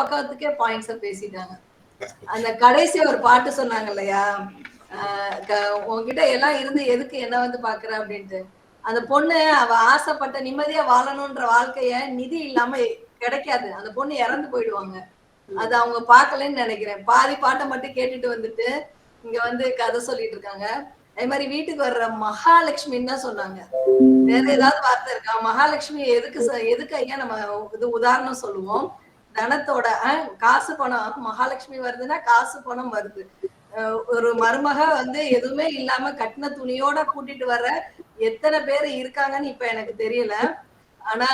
பக்கத்துக்கே points பேசிட்டாங்க. அந்த கடைசி ஒரு பாட்டு சொன்னாங்க இல்லையா? உங்ககிட்ட எல்லாம் இருந்து எதுக்கு என்ன வந்து பாக்குற அப்படின்ட்டு. அந்த பொண்ணு அவ ஆசைப்பட்ட நிம்மதியா வாழணும்ன்ற வாழ்க்கைய நிதி இல்லாம கிடைக்காது. அந்த பொண்ணு இறந்து போயிடுவாங்க. அது அவங்க பார்க்கலன்னு நினைக்கிறேன். பாதி பாட்டை மட்டும் கேட்டுட்டு வந்துட்டு இங்க வந்து கதை சொல்லிட்டு இருக்காங்க. அதே மாதிரி வீட்டுக்கு வர்ற மகாலட்சுமின்னு தான் சொன்னாங்க. வேற ஏதாவது வார்த்தை இருக்கா? மகாலட்சுமி எதுக்கு எதுக்கு ஐயா நம்ம இது உதாரணம் சொல்லுவோம்? தனத்தோட காசு பணம் மகாலட்சுமி வருதுன்னா காசு பணம் வருது. ஒரு மருமக வந்து எதுவுமே இல்லாம கட்டின துணியோட கூட்டிட்டு வர்ற எத்தனை பேர் இருக்காங்கன்னு இப்ப எனக்கு தெரியல. ஆனா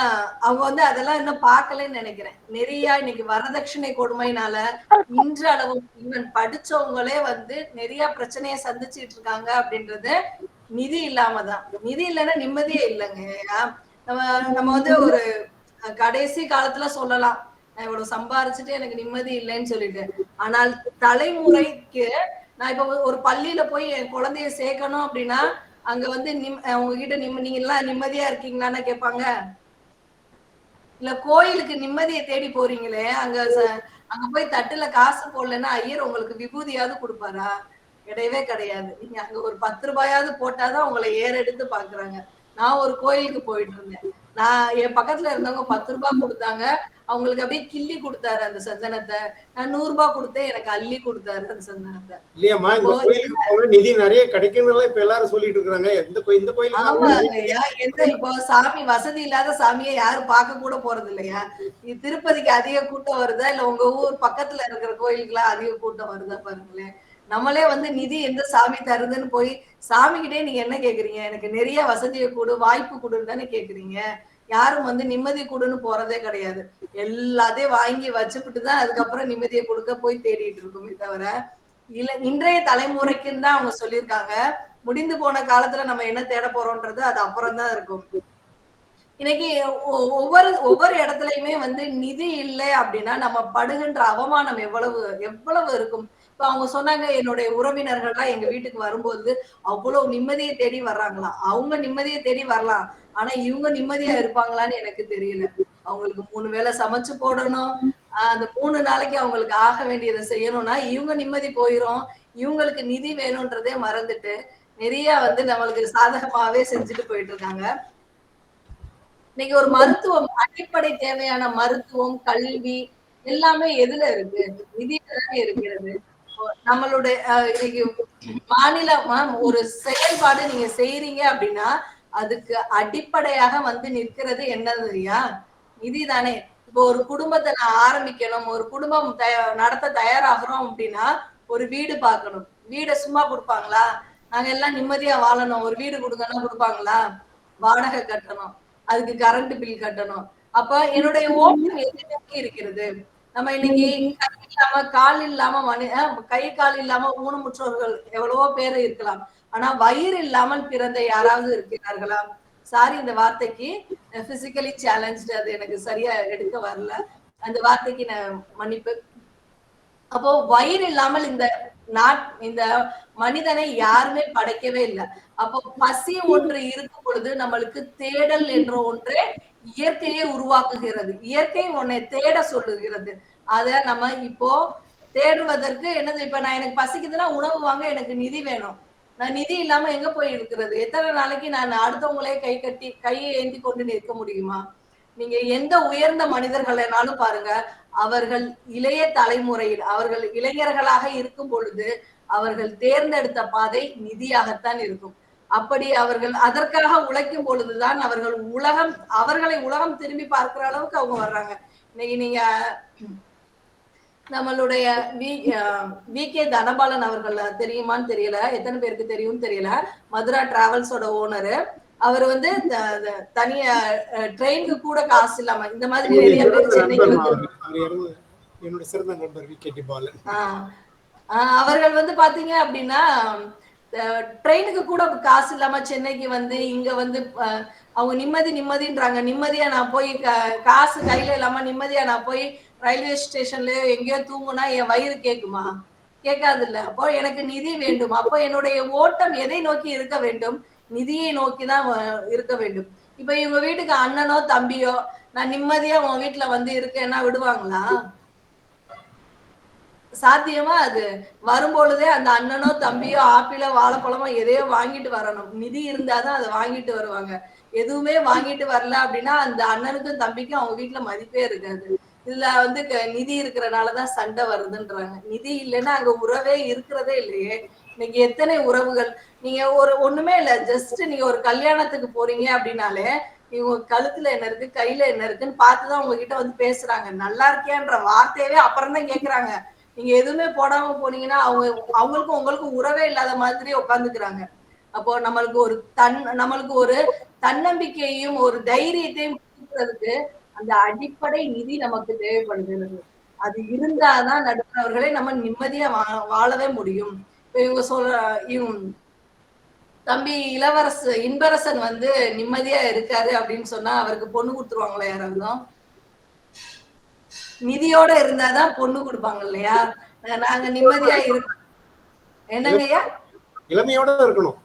அவங்க வந்து அதெல்லாம் இன்னும் பாக்கலன்னு நினைக்கிறேன். நிறைய இன்னைக்கு வரதட்சணை கொடுமைனால இன்றளவு ஈவன் படிச்சவங்களே வந்து நிறைய பிரச்சனையை சந்திச்சிட்டு இருக்காங்க அப்படின்றது நிதி இல்லாம தான். நிதி இல்லைன்னா நிம்மதியே இல்லைங்க நம்ம நம்ம வந்து ஒரு கடைசி காலத்துல சொல்லலாம். நான் இவ்வளவு சம்பாரிச்சுட்டு எனக்கு நிம்மதி இல்லைன்னு சொல்லிட்டு. ஆனால் தலைமுறைக்கு நான் இப்ப ஒரு- பள்ளியில போய் என் குழந்தைய சேர்க்கணும் அப்படின்னா அங்க வந்து நிம் உங்ககிட்ட நிம்ம நீங்க எல்லாம் நிம்மதியா இருக்கீங்களான்னு கேட்பாங்க. இல்ல கோயிலுக்கு நிம்மதியை தேடி போறீங்களே அங்க அங்க போய் தட்டுல காசு போடலன்னா ஐயர் உங்களுக்கு விபூதியாவது கொடுப்பாரா? கிடையவே கிடையாது. நீங்க அங்க ஒரு பத்து ரூபாயாவது போட்டாதான் உங்களை ஏறெடுத்து பாக்குறாங்க நான் ஒரு கோயிலுக்கு போயிட்டு இருந்தேன். நான் என் பக்கத்துல இருந்தவங்க பத்து ரூபாய் கொடுத்தாங்க. அவங்களுக்கு அப்படியே கிள்ளி கொடுத்தாரு அந்த சந்தனத்தை. நான் நூறு ரூபாய் கொடுத்தேன் எனக்கு அள்ளி கொடுத்தாரு அந்த சந்தனத்தை. இல்லையாம்மா இந்த கோயிலுக்கு நிதி நிறைய கிடைக்கும்னு இப்ப எல்லாரும் சொல்லிட்டு இருக்காங்க எந்த கோயில் இந்த ஆமா கோயிலுக்கு ஐயா எந்த இப்போ சாமி வசதி இல்லாத சாமியை யாரும் பார்க்க கூட போறது இல்லையா? திருப்பதிக்கு அதிக கூட்டம் வருதா? இல்ல உங்க ஊர் பக்கத்துல இருக்கிற கோயிலுக்குலாம் அதிக கூட்டம் வருதா பாருங்களேன். நம்மளே வந்து நிதி எந்த சாமி தருதுன்னு போய் சாமி கிட்டே நீங்க என்ன கேக்குறீங்க? எனக்கு நிறைய வசதியை கொடு வாய்ப்பு கொடுன்னு தானே கேக்குறீங்க. யாரும் வந்து நிம்மதி கொடுன்னு போறதே கிடையாது. எல்லாத்தையும் வாங்கி வச்சுக்கிட்டு தான் அதுக்கப்புறம் நிம்மதியை கொடுக்க போய் தேடிட்டு இருக்குமே தவிர இல்ல இன்றைய தலைமுறைக்குன்னு தான் அவங்க சொல்லியிருக்காங்க. முடிந்து போன காலத்துல நம்ம என்ன தேட போறோம்ன்றது அது அப்புறம் தான் இருக்கும். இன்னைக்கு ஒ- ஒவ்வொரு ஒவ்வொரு இடத்துலயுமே வந்து நிதி இல்லை அப்படின்னா நம்ம படுகின்ற அவமானம் எவ்வளவு எவ்வளவு இருக்கும்? இப்ப அவங்க சொன்னாங்க என்னுடைய உறவினர்கள்லாம் எங்க வீட்டுக்கு வரும்போது அவ்வளவு நிம்மதியை தேடி வர்றாங்களாம். அவங்க நிம்மதியை தேடி வரலாம். ஆனா இவங்க நிம்மதியா இருப்பாங்களான்னு எனக்கு தெரியல. அவங்களுக்கு மூணு வேளை சமைச்சு போடணும். ஆஹ் அந்த மூணு நாளைக்கு அவங்களுக்கு ஆக வேண்டியதை செய்யணும்னா இவங்க நிம்மதி போயிரும். இவங்களுக்கு நிதி வேணும்ன்றதே மறந்துட்டு நிறைய வந்து நம்மளுக்கு சாதகமாவே செஞ்சுட்டு போயிட்டு இருக்காங்க இன்னைக்கு ஒரு மருத்துவம் அடிப்படை தேவையான மருத்துவம் கல்வி எல்லாமே எதுல இருக்கு? நிதியில தானே இருக்கிறது. நம்மளுடைய அஹ், இன்னைக்கு மாநிலமா ஒரு செயல்பாடு நீங்க செய்யறீங்க அப்படின்னா அதுக்கு அடிப்படையாக வந்து நிற்கிறது என்னது இல்லையா நிதி தானே. இப்போ ஒரு குடும்பத்தை நான் ஆரம்பிக்கணும் ஒரு குடும்பம் தய- நடத்த தயாராகிறோம் அப்படின்னா ஒரு வீடு பார்க்கணும். வீடை சும்மா கொடுப்பாங்களா? நாங்க எல்லாம் நிம்மதியா வாழணும். ஒரு வீடு கொடுங்கன்னா கொடுப்பாங்களா? வாடகை கட்டணும். அதுக்கு கரண்ட் பில் கட்டணும். அப்ப என்னுடைய ஓட்டம் எதுக்கு இருக்கிறது. நம்ம இன்னைக்கு கை இல்லாம கால் இல்லாம மனி கை கால் இல்லாம ஊனமுற்றோர்கள் எவ்வளவோ பேர் இருக்கலாம். ஆனா வயிறு இல்லாமல் பிறந்த யாராவது இருக்கிறார்களா? சாரி இந்த வார்த்தைக்கு பிசிக்கலி சேலஞ்சு அது எனக்கு சரியா எடுக்க வரல. அந்த வார்த்தைக்கு நான் மன்னிப்பு. அப்போ வயிறு இல்லாமல் இந்த நாட் இந்த மனிதனை யாருமே படைக்கவே இல்லை. அப்போ பசி ஒன்று இருக்கும் பொழுது நம்மளுக்கு தேடல் என்ற ஒன்றே இயற்கையை உருவாக்குகிறது. இயற்கை உன்னை தேட சொல்லுகிறது. அத நம்ம இப்போ தேடுவதற்கு என்னது? இப்ப நான் எனக்கு பசிக்குதுன்னா உணவு வாங்க எனக்கு நிதி வேணும். நான் நிதி இல்லாம எங்க போய் இருக்கிறது? எத்தனை நாளைக்கு நான் அடுத்தவங்களே கை கட்டி கையை ஏந்தி கொண்டு நிற்க முடியுமா? நீங்க எந்த உயர்ந்த மனிதர்களைனாலும் பாருங்க அவர்கள் இளைய தலைமுறையில் அவர்கள் இளைஞர்களாக இருக்கும் பொழுது அவர்கள் தேர்ந்தெடுத்த பாதை நிதியாகத்தான் இருக்கும். அப்படி அவர்கள் அதற்காக உழைக்கும் பொழுதுதான் அவர்கள் உலகம் அவர்களை உலகம் திரும்பி பார்க்கிற அளவுக்கு அவங்க வர்றாங்க. இன்னைக்கு நீங்க நம்மளுடைய வி கே தனபாலன் அவர்கள் தெரியுமான்னு தெரியல எத்தனை பேருக்கு தெரியும்னு தெரியல மதுரா டிராவல்ஸோட ஓனரு. அவர் வந்து த- த- தனியா ட்ரெயினுக்கு கூட காசு இல்லாம இந்த மாதிரி நிறைய பேர் சென்னைக்கு அவர்கள் வந்து பாத்தீங்க அப்படின்னா ட்ரெயினுக்கு கூட காசு இல்லாம சென்னைக்கு வந்து இங்க வந்து அவங்க நிம்மதி நிம்மதின்றாங்க. நிம்மதியா நான் போய் கா- காசு கையில இல்லாம நிம்மதியா நான் போய் ரயில்வே ஸ்டேஷன்லயோ எங்கேயோ தூங்குனா என் வயிறு கேக்குமா? கேட்காது இல்ல அப்போ எனக்கு நிதி வேண்டும். அப்போ என்னுடைய ஓட்டம் எதை நோக்கி இருக்க வேண்டும்? நிதியை நோக்கி தான் இருக்க வேண்டும். இப்ப இவங்க வீட்டுக்கு அண்ணனோ தம்பியோ நான் நிம்மதியா உன் வீட்டுல வந்து இருக்கேன்னா விடுவாங்களா? சாத்தியமா அது வரும்பொழுதே அந்த அண்ணனோ தம்பியோ ஆப்பிளோ வாழைப்பழமோ எதையோ வாங்கிட்டு வரணும். நிதி இருந்தாதான் அதை வாங்கிட்டு வருவாங்க. எதுவுமே வாங்கிட்டு வரல அப்படின்னா அந்த அண்ணனுக்கும் தம்பிக்கும் அவங்க வீட்டுல மதிப்பே இருக்காது. இதுல வந்து க- நிதி இருக்கிறனாலதான் சண்டை வருதுன்றாங்க. நிதி இல்லைன்னா அங்க உறவே இருக்கிறதே இல்லையே. இன்னைக்கு எத்தனை உறவுகள்? நீங்க ஒரு ஒண்ணுமே இல்ல. ஜஸ்ட் நீங்க ஒரு கல்யாணத்துக்கு போறீங்க அப்படின்னாலே இவங்க கழுத்துல என்ன இருக்கு கையில என்ன இருக்குன்னு பார்த்துதான் உங்ககிட்ட வந்து பேசுறாங்க. நல்லா இருக்கியான்ற வார்த்தையவே அப்புறம் தான் கேக்குறாங்க. நீங்க எதுவுமே போடாம போனீங்கன்னா அவங்க அவங்களுக்கும் உங்களுக்கும் உறவே இல்லாத மாதிரி உட்காந்துக்கிறாங்க அப்போ நம்மளுக்கு ஒரு தன் நம்மளுக்கு ஒரு தன்னம்பிக்கையையும் ஒரு தைரியத்தையும் கொடுக்கறதுக்கு அந்த அடிப்படை நிதி நமக்கு தேவைப்படுகிறது. அது இருந்தாதான் நடுவர்களே நம்ம நிம்மதியா வா- வாழவே முடியும். இப்ப இவங்க சொல்ற இவங்க தம்பி இளவரசு இன்பரசன் வந்து நிம்மதியா இருக்காரு அப்படின்னு சொன்னா அவருக்கு பொண்ணு கொடுத்துருவாங்களா யாராவது நிதியோட இருந்தாதான் பொண்ணு கொடுப்பாங்க இல்லையா? நாங்க நிம்மதியா இருக்கோம் என்னங்கய்யா இளமையோட இருக்கணும்.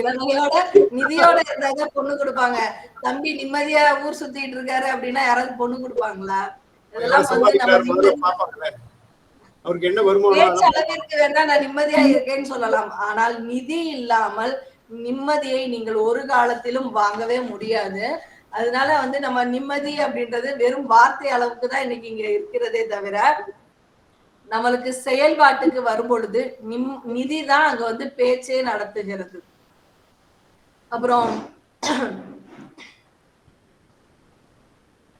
இளமையோட நிதியோட இருந்தாதான் பொண்ணு கொடுப்பாங்க. தம்பி நிம்மதியா ஊர் சுத்திட்டு இருக்காரு அப்படின்னா யாராவது பொண்ணு கொடுப்பாங்களா? இதெல்லாம் வந்து நம்ம அவருக்கு என்ன வருமானம் அளவிற்கு வேணா நான் நிம்மதியா இருக்கேன்னு சொல்லலாம். ஆனால் நிதி இல்லாமல் நிம்மதியை நீங்கள் ஒரு காலத்திலும் வாங்கவே முடியாது. அதனால வந்து நம்ம நிம்மதி அப்படின்றது வெறும் வார்த்தை அளவுக்கு தான் இன்னைக்கு இங்க இருக்கிறதே தவிர நம்மளுக்கு செயல்பாட்டுக்கு வரும் பொழுது நிம் நிதி தான் அங்க வந்து பேச்சே நடத்துகிறது. அப்புறம்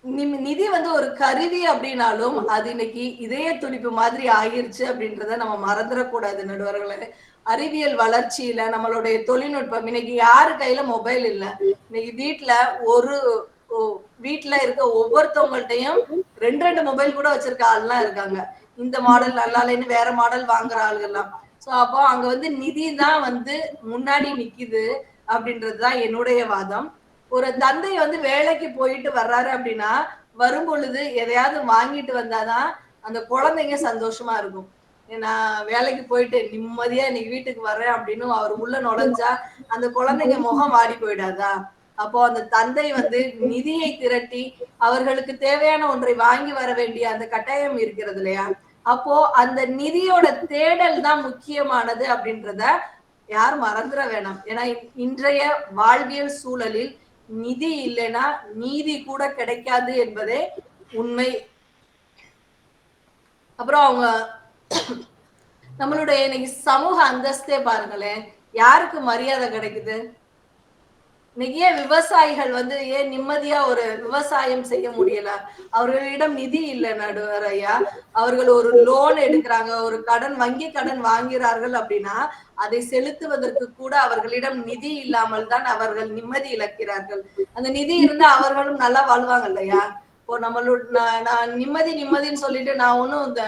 நிதி வந்து ஒரு கருவி அப்படின்னாலும் அது இன்னைக்கு இதய துடிப்பு மாதிரி ஆகிருச்சு அப்படின்றத நம்ம மறந்துடக்கூடாது நடுவர்களே. அறிவியல் வளர்ச்சியில நம்மளுடைய தொழில்நுட்பம் இன்னைக்கு யாரு கையில மொபைல் இல்ல? இன்னைக்கு வீட்ல ஒரு வீட்டுல இருக்க ஒவ்வொருத்தவங்கள்ட்டையும் ரெண்டு ரெண்டு மொபைல் கூட வச்சிருக்க ஆள்லாம் இருக்காங்க. இந்த மாடல் நல்லா இல்லைன்னு வேற மாடல் வாங்குற ஆளுகள்லாம். சோ அப்போ அங்க வந்து நிதி தான் வந்து முன்னாடி நிக்குது அப்படின்றதுதான் என்னுடைய வாதம். ஒரு தந்தை வந்து வேலைக்கு போயிட்டு வர்றாரு அப்படின்னா வரும் பொழுது எதையாவது வாங்கிட்டு வந்தாதான் அந்த குழந்தைங்க சந்தோஷமா இருக்கும். நான் வேலைக்கு போயிட்டு நிம்மதியா இன்னைக்கு வீட்டுக்கு வர்றேன் அப்படின்னு அவர் உள்ள நுழைஞ்சா அந்த குழந்தைங்க முகம் வாடி போயிடாதா? அப்போ அந்த தந்தை வந்து நிதியை திரட்டி அவர்களுக்கு தேவையான ஒன்றை வாங்கி வர வேண்டிய அந்த கட்டாயம் இருக்கிறது இல்லையா? அப்போ அந்த நிதியோட தேடல் தான் முக்கியமானது அப்படின்றத யாரும் மறந்துட வேணாம். ஏன்னா இன்றைய வாழ்வியல் சூழலில் நிதி இல்லைன்னா நீதி கூட கிடைக்காது என்பதே உண்மை. அப்புறம் அவங்க நம்மளுடைய இன்னைக்கு சமூக அந்தஸ்தே பாருங்களேன் யாருக்கு மரியாதை கிடைக்குது? இன்னைக்கு விவசாயிகள் வந்து ஏன் நிம்மதியா ஒரு விவசாயம் செய்ய முடியல? அவர்களிடம் நிதி இல்லை நடுவர் ஐயா அவர்கள் ஒரு லோன் எடுக்கிறாங்க ஒரு கடன் வங்கி கடன் வாங்கிறார்கள் அப்படின்னா அதை செலுத்துவதற்கு கூட அவர்களிடம் நிதி இல்லாமல் தான் அவர்கள் நிம்மதி இழக்கிறார்கள். அந்த நிதி இருந்தா அவர்களும் நல்லா வாழ்வாங்க இல்லையா? இப்போ நம்மளோட நான் நான் நிம்மதி நிம்மதின்னு சொல்லிட்டு நான் ஒன்றும் இந்த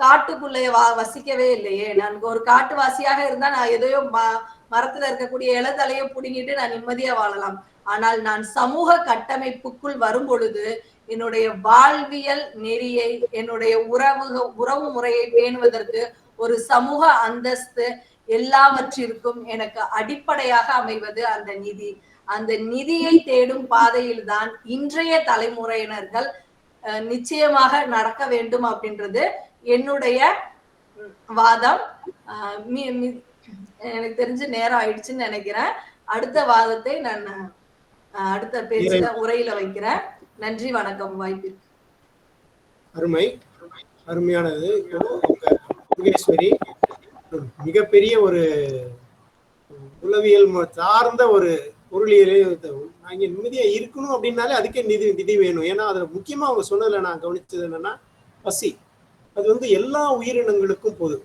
காட்டுக்குள்ளே வா வசிக்கவே இல்லையே. நான் ஒரு காட்டுவாசியாக இருந்தா நான் எதையோ ம- மரத்துல இருக்கக்கூடிய இலதலையை புடுங்கிட்டு நான் நிம்மதியா வாழலாம். ஆனால் நான் சமூக கட்டமைப்புக்குள் வரும் பொழுது என்னுடைய வாழ்வியல் நெறியை என்னுடைய உறவு உறவு முறையை பேணுவதற்கு ஒரு சமூக அந்தஸ்து எல்லாவற்றிற்கும் எனக்கு அடிப்படையாக அமைவது அந்த நிதி. அந்த நிதியை தேடும் பாதையில் தான் இன்றைய தலைமுறையினர்கள் நிச்சயமாக நடக்க வேண்டும் அப்படின்றது என்னுடைய வாதம். எனக்கு தெரிஞ்சு நேரம் ஆயிடுச்சுன்னு நினைக்கிறேன். அடுத்த வாதத்தை நான் அடுத்த பேச்சுல உரையில வைக்கிறேன். நன்றி வணக்கம் வாய்ப்பு அருமை. அருமையானது. இப்போ முருகேஸ்வரி மிகப்பெரிய ஒரு உளவியல் சார்ந்த ஒரு பொருளியலே அங்கே நிம்மதியா இருக்கணும் அப்படின்னாலே அதுக்கே நிதி நிதி வேணும். ஏன்னா அதுல முக்கியமா அவங்க சொன்னதுல நான் கவனிச்சது என்னன்னா பசி. அது வந்து எல்லா உயிரினங்களுக்கும் போதும்.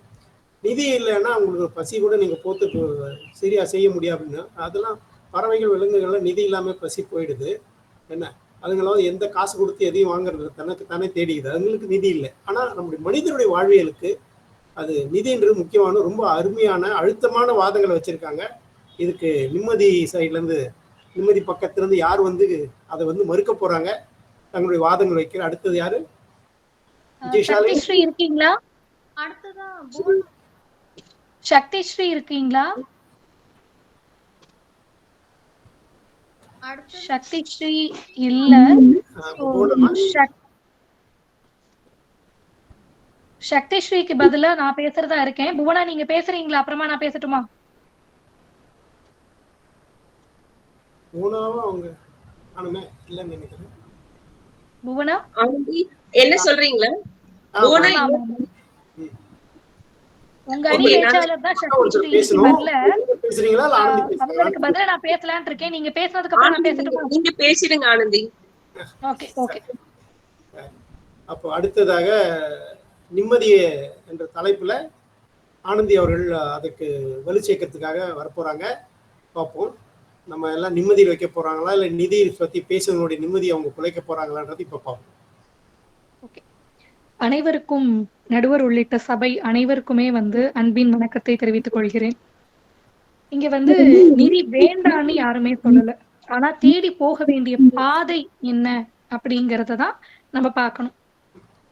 நிதி இல்லைன்னா உங்களுக்கு பசி கூட நீங்க போத்து சரியா செய்ய முடியாது அப்படின்னு அதெல்லாம் பறவைகள் விலங்குகள்லாம் நிதி இல்லாம பசி போயிடுது. என்ன? அதுங்களாவது எந்த காசு கொடுத்து எதையும் வாங்குறது தனக்கு தானே தேடிக்குது. அதுங்களுக்கு நிதி இல்லை. ஆனா நம்முடைய மனிதனுடைய வாழ்வியலுக்கு அது நிதின்றது முக்கியமான ரொம்ப அருமையான அழுத்தமான வாதங்களை வச்சிருக்காங்க. இதுக்கு நிம்மதி சைட்ல இருந்து நிம்மதி பக்கத்துல இருந்து யார் வந்து அதை வந்து மறுக்க போறாங்க? தங்களுடைய வாதங்கள் வைக்கிற அடுத்தது யாரு? ஸ்ரீ இருக்கீங்களா? அடுத்ததான் புவன் சக்தி ஸ்ரீ இருக்கீங்களா? அடுத்து சக்தி ஸ்ரீ இல்ல. ஆஹ், போகலாமா? சக்- சக்தி ஸ்ரீக்கு பதிலா நான் பேசுறதா இருக்கேன். புவனா நீங்க பேசுறீங்களா? அப்புறமா நான் பேசட்டுமா? மூணாவா அவங்க ஆனுமே இல்லைன்னு நினைக்கிறேன். புவனா? என்ன சொல்றீங்களா. உங்க அணி பேச்சாளர் தான் பேசுறீங்களா? அவங்களுக்கு பதிலா நான் பேசலாம்னு இருக்கேன். நீங்க பேசுனதுக்கு அப்புறம் நான் பேசட்டுமா? நீங்க பேசிடுங்க ஆனந்தி. Okay okay. அப்போ அடுத்ததாக நிம்மதியே என்ற தலைப்புல ஆனந்தி அவர்கள் அதுக்கு வலு சேர்க்கறதுக்காக வரப்போறாங்க. பார்ப்போம். நம்ம எல்லாம் நிம்மதியில் வைக்க போறாங்களா? இல்ல நிதி பத்தி பேசுறவங்களுடைய நிம்மதி அவங்க குலைக்க போறாங்களான்றது இப்ப பார்ப்போம். அனைவருக்கும் நடுவர் உள்ளிட்ட சபை அனைவருக்குமே வந்து அன்பின் வணக்கத்தை தெரிவித்துக் கொள்கிறேன். இங்க வந்து நிதி வேண்டான்னு யாருமே சொல்லல. ஆனா தேடி போக வேண்டிய பாதை என்ன அப்படிங்கறத தான் நம்ம பார்க்கணும்.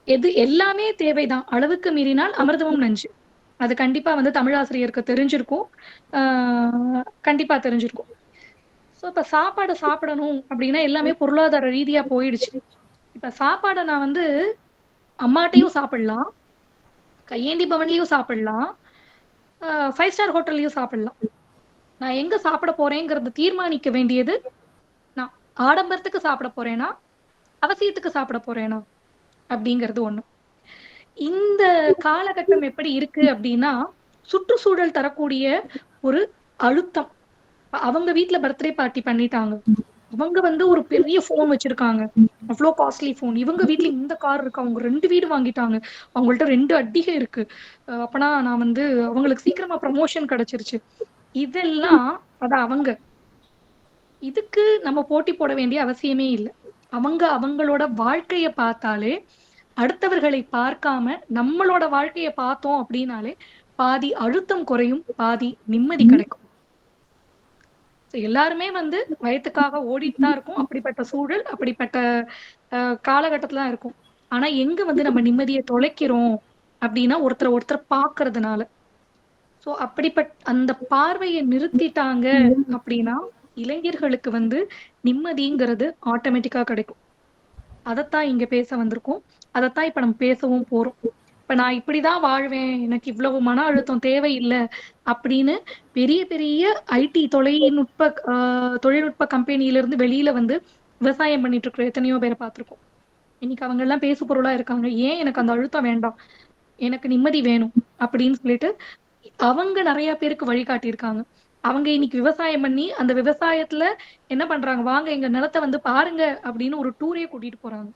எது எல்லாமே தேவைதான். அளவுக்கு மீறினால் அமிர்தமும் நஞ்சு. அது கண்டிப்பா வந்து தமிழாசிரியருக்கு தெரிஞ்சிருக்கும். ஆஹ் கண்டிப்பா தெரிஞ்சிருக்கும். சோ இப்ப சாப்பாடு சாப்பிடணும் அப்படின்னா எல்லாமே பொருளாதார ரீதியா போயிடுச்சு. இப்ப சாப்பாடை நான் வந்து அம்மாட்டையும் சாப்பிடலாம் கையேந்தி பவன்லயும் சாப்பிடலாம் ஃபைவ் ஸ்டார் ஹோட்டல்லையும் சாப்பிடலாம். நான் எங்க சாப்பிட போறேங்கிறத தீர்மானிக்க வேண்டியது நான். ஆடம்பரத்துக்கு சாப்பிட போறேனா அவசியத்துக்கு சாப்பிட போறேனா அப்படிங்கிறது ஒண்ணு. இந்த காலகட்டம் எப்படி இருக்கு அப்படின்னா சுற்றுச்சூழல் தரக்கூடிய ஒரு அழுத்தம். அவங்க வீட்ல பர்த்டே பார்ட்டி பண்ணிட்டாங்க. அவங்க வந்து ஒரு பெரிய போன் வச்சிருக்காங்க. அவ்வளோ காஸ்ட்லி போன் இவங்க வீட்ல இந்த கார் இருக்கு. அவங்க ரெண்டு வீடு வாங்கிட்டாங்க. அவங்கள்ட்ட ரெண்டு அட்டிகை இருக்கு. அப்பனா நான் வந்து அவங்களுக்கு சீக்கிரமா ப்ரமோஷன் கிடைச்சிருச்சு. இதெல்லாம் அது அவங்க இதுக்கு நம்ம போட்டி போட வேண்டிய அவசியமே இல்லை. அவங்க அவங்களோட வாழ்க்கைய பார்த்தாலே அடுத்தவர்களை பார்க்காம நம்மளோட வாழ்க்கைய பார்த்தோம் அப்படின்னாலே பாதி அழுத்தம் குறையும் பாதி நிம்மதி கிடைக்கும். எல்லாருமே வந்து வயத்துக்காக ஓடிட்டு தான் இருக்கும். அப்படிப்பட்ட சூழல் அப்படிப்பட்ட காலகட்டத்துல தான் இருக்கும். ஆனா எங்க வந்து நம்ம நிம்மதியை தொலைக்கிறோம் அப்படின்னா ஒருத்தரை ஒருத்தர் பாக்குறதுனால. சோ அப்படிப்பட்ட அந்த பார்வையை நிறுத்திட்டாங்க அப்படின்னா இளைஞர்களுக்கு வந்து நிம்மதிங்கிறது ஆட்டோமேட்டிக்கா கிடைக்கும். அதைத்தான் இங்க பேச வந்திருக்கோம். அதைத்தான் இப்ப நம்ம பேசவும் போறோம். இப்ப நான் இப்படிதான் வாழ்வேன். எனக்கு இவ்வளவு மன அழுத்தம் தேவையில்லை அப்படின்னு பெரிய பெரிய ஐடி தொழில்நுட்ப ஆஹ், தொழில்நுட்ப கம்பெனியில இருந்து வெளியில வந்து விவசாயம் பண்ணிட்டு இருக்கிற எத்தனையோ பேரை பார்த்திருக்கோம். இன்னைக்கு அவங்க எல்லாம் பேசு பொருளா இருக்காங்க. ஏன் எனக்கு அந்த அழுத்தம் வேண்டாம்? எனக்கு நிம்மதி வேணும் அப்படின்னு சொல்லிட்டு அவங்க நிறைய பேருக்கு வழிகாட்டியிருக்காங்க. அவங்க இன்னைக்கு விவசாயம் பண்ணி அந்த விவசாயத்துல என்ன பண்றாங்க? வாங்க எங்க நிலத்தை வந்து பாருங்க அப்படின்னு ஒரு டூரே கூட்டிட்டு போறாங்க.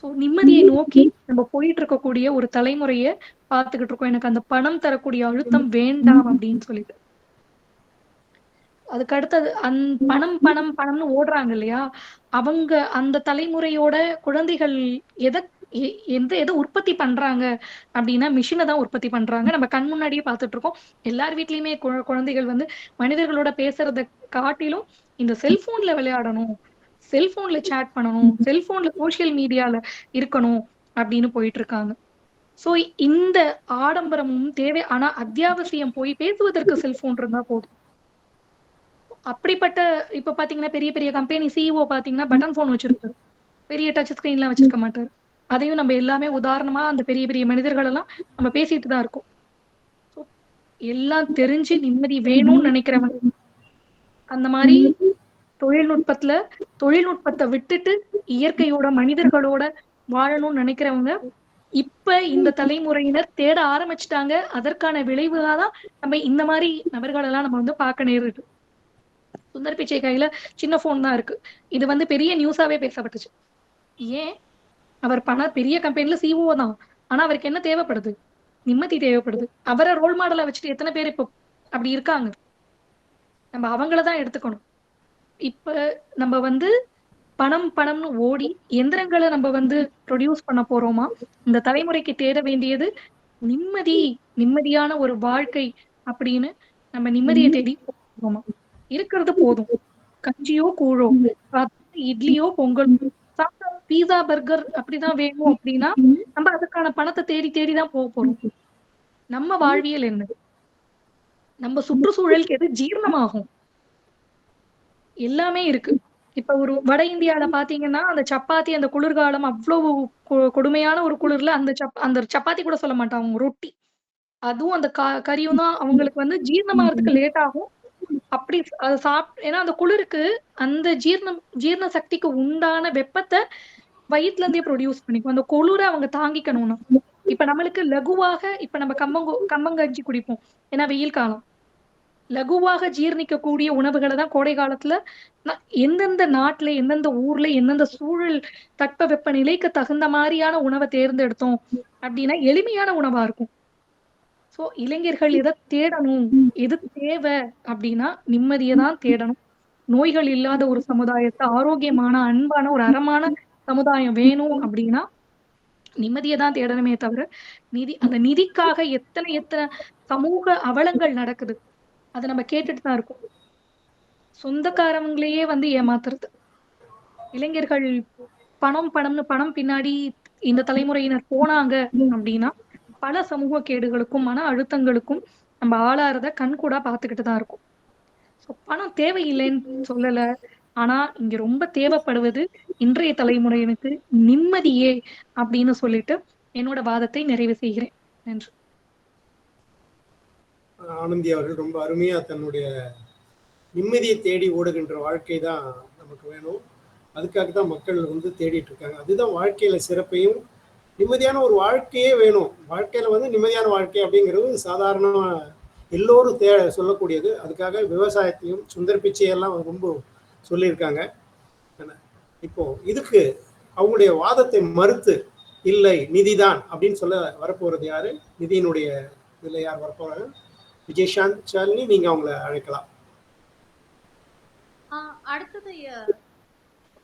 சோ நிம்மதியை நோக்கி நம்ம போயிட்டு இருக்கக்கூடிய ஒரு தலைமுறைய பார்த்துக்கிட்டு இருக்கோம் எனக்கு அந்த பணம் தரக்கூடிய அழுத்தம் வேண்டாம் அப்படின்னு சொல்லிட்டு. அதுக்கு அடுத்தது அந் பணம் பணம் பணம்னு ஓடுறாங்க இல்லையா? அவங்க அந்த தலைமுறையோட குழந்தைகள் எதை எந்த எதை உற்பத்தி பண்றாங்க அப்படின்னா மிஷினை தான் உற்பத்தி பண்றாங்க. நம்ம கண் முன்னாடியே பார்த்துட்டு இருக்கோம் எல்லார் வீட்லயுமே குழந்தைகள் வந்து மனிதர்களோட பேசுறத காட்டிலும் இந்த செல்போன்ல விளையாடணும். செல்போன்ல சேட் பண்ணணும் செல்போன்ல சோசியல் மீடியால இருக்கணும் அப்படின்னு போயிட்டு இருக்காங்க சோ இந்த ஆடம்பரமும் தேவை. ஆனா அத்தியாவசியம் போய் பேசுவதற்கு செல்போன் இருந்தா போதும். அப்படிப்பட்ட இப்ப பாத்தீங்கன்னா பெரிய பெரிய கம்பெனி சிஇஓ பாத்தீங்கன்னா பட்டன் போன் வச்சிருக்காரு பெரிய டச் ஸ்கிரீன்லாம் வச்சிருக்க மாட்டாரு. அதையும் நம்ம எல்லாமே உதாரணமா அந்த பெரிய பெரிய மனிதர்கள் எல்லாம் நம்ம பேசிட்டு தான் இருக்கோம். எல்லாம் தெரிஞ்சு நிம்மதி வேணும்னு நினைக்கிறவங்க அந்த மாதிரி தொழில்நுட்பத்துல தொழில்நுட்பத்தை விட்டுட்டு இயற்கையோட மனிதர்களோட வாழணும்னு நினைக்கிறவங்க இப்ப இந்த தலைமுறையினர் தேட ஆரம்பிச்சிட்டாங்க. அதற்கான விளைவுதான் தான் நம்ம இந்த மாதிரி நபர்கள் எல்லாம் நம்ம வந்து பார்க்க நேரிடுது. சுந்தர் பிச்சை கையில சின்ன போன் தான் இருக்கு. இது வந்து பெரிய நியூஸாவே பேசப்பட்டுச்சு. ஏன்? அவர் பண பெரிய கம்பெனில சிஓ தான். ஆனா அவருக்கு என்ன தேவைப்படுது? நிம்மதி தேவைப்படுது. அவரை ரோல் மாடலா வச்சுட்டு எத்தனை பேர் இப்போ அப்படி இருக்காங்க? நம்ம அவங்கள தான் எடுத்துக்கணும். இப்ப நம்ம வந்து பணம் பணம்னு ஓடி எந்திரங்களை நம்ம வந்து ப்ரொடியூஸ் பண்ண போறோமா? இந்த தலைமுறைக்கு தேட வேண்டியது நிம்மதி நிம்மதியான ஒரு வாழ்க்கை அப்படின்னு நம்ம நிம்மதியை தேடி போறோமா? இருக்கிறது போதும். கஞ்சியோ கூழோ இட்லியோ பொங்கல் பீஸா பர்கர் அப்படிதான் வேணும் அப்படின்னா நம்ம அதுக்கான பணத்தை தேடி தேடி தான் போக போறோம். நம்ம வாழ்வியல் என்ன? நம்ம சுற்றுச்சூழலுக்கு எது ஜீரணமாகும்? எல்லாமே இருக்கு. இப்ப ஒரு வட இந்தியால பாத்தீங்கன்னா அந்த சப்பாத்தி அந்த குளிர்காலம் அவ்வளவு கொ- கொடுமையான ஒரு குளிர்ல அந்த சப் அந்த சப்பாத்தி கூட சொல்ல மாட்டாங்க ரொட்டி. அதுவும் அந்த க- கறியும் தான் அவங்களுக்கு வந்து ஜீரணமாகறதுக்கு லேட் ஆகும். அப்படி அது சாப் ஏன்னா அந்த குளிருக்கு அந்த ஜீரணம் ஜீரண சக்திக்கு உண்டான வெப்பத்தை வயிற்றுல இருந்தே ப்ரொடியூஸ் பண்ணிக்கும். அந்த குளிரை அவங்க தாங்கிக்கணும்னா. இப்ப நம்மளுக்கு லகுவாக இப்ப நம்ம கம்மங்கோ கம்பங்கஞ்சி குடிப்போம். ஏன்னா வெயில் காலம். லகுவாக ஜீரணிக்கக்கூடிய உணவுகளை தான் கோடை காலத்துல எந்தெந்த நாட்டுல எந்தெந்த ஊர்ல எந்தெந்த சூழல் தட்ப வெப்ப நிலைக்கு தகுந்த மாதிரியான உணவை தேர்ந்தெடுத்தோம் அப்படின்னா எளிமையான உணவா இருக்கும். சோ இளைஞர்கள் எதை தேடணும் எது தேவை அப்படின்னா நிம்மதியை தான் தேடணும். நோய்கள் இல்லாத ஒரு சமுதாயத்தை ஆரோக்கியமான அன்பான ஒரு அறமான சமுதாயம் வேணும் அப்படின்னா நிம்மதியை தான் தேடணுமே தவிர நிதி அந்த நிதிக்காக எத்தனை எத்தனை சமூக அவலங்கள் நடக்குது. அதை நம்ம கேட்டுட்டு தான் இருக்கோம். சொந்தக்காரவங்களையே வந்து ஏமாத்துறது. இளைஞர்கள் பணம் பணம்னு பணம் பின்னாடி இந்த தலைமுறையினர் போனாங்க அப்படின்னா பல சமூக கேடுகளுக்கும் மன அழுத்தங்களுக்கும் நம்ம ஆளாறத கண்கூடா பார்த்துக்கிட்டு தான் இருக்கும். ஸோ பணம் தேவையில்லைன்னு சொல்லல. ஆனா இங்க ரொம்ப தேவைப்படுவது இன்றைய தலைமுறையினருக்கு நிம்மதியே அப்படின்னு சொல்லிட்டு என்னோட வாதத்தை நிறைவு செய்கிறேன். நன்றி. ஆனந்தி அவர்கள் ரொம்ப அருமையா தன்னுடைய நிம்மதியை தேடி ஓடுகின்ற வாழ்க்கை தான் நமக்கு வேணும். அதுக்காக தான் மக்கள் வந்து தேடிட்டு இருக்காங்க. அதுதான் வாழ்க்கையில சிறப்பையும் நிம்மதியான ஒரு வாழ்க்கையே வேணும். வாழ்க்கையில வந்து நிம்மதியான வாழ்க்கை அப்படிங்கிறது சாதாரண எல்லோரும் தே சொல்லக்கூடியது. அதுக்காக விவசாயத்தையும் சுந்தர் பிச்சையெல்லாம் ரொம்ப சொல்லியிருக்காங்க. இப்போ இதுக்கு அவங்களுடைய வாதத்தை மறுத்து இல்லை நிதிதான் அப்படின்னு சொல்ல வரப்போறது யாரு? நிதியினுடைய இதில் யார் வரப்போறாங்க? விஜயசாந்த் சாலினி நீங்க அவங்கள அழைக்கலாம். ஆ, அடுத்தது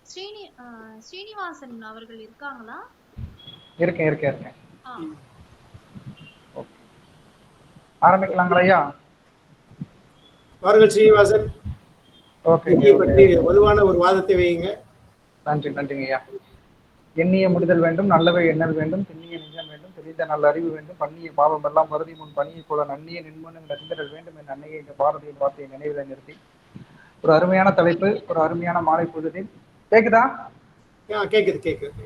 ஸ்ரீனி ஸ்ரீனிவாசன் அவர்கள் இருக்காங்களா? இருக்கேன் இருக்கேன் இருக்கேன். ஆரம்பிக்கலாங்களா ஐயா? வாருங்கள் ஸ்ரீனிவாசன் பற்றி வலுவான ஒரு வாதத்தை வையுங்க நன்றி நன்றிங்க ஐயா. எண்ணிய முடிதல் வேண்டும் நல்லவை எண்ணல் வேண்டும் திண்ணிய நெஞ்சம் தெரிந்த நல்ல அறிவு வேண்டும். பண்ணிய பாவம் எல்லாம் பருதி முன் பணியை போல நன்னிய நின்மனும் நெறிந்திடல் வேண்டும் என் அன்னையை இந்த பாரதியின் வார்த்தையை நினைவில் நிறுத்தி. ஒரு அருமையான தலைப்பு ஒரு அருமையான மாலை பொழுதில். கேக்குதா? கேக்குது கேக்குது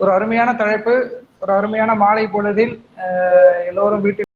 ஒரு அருமையான தலைப்பு ஒரு அருமையான மாலை பொழுதில் எல்லோரும் வீட்டில்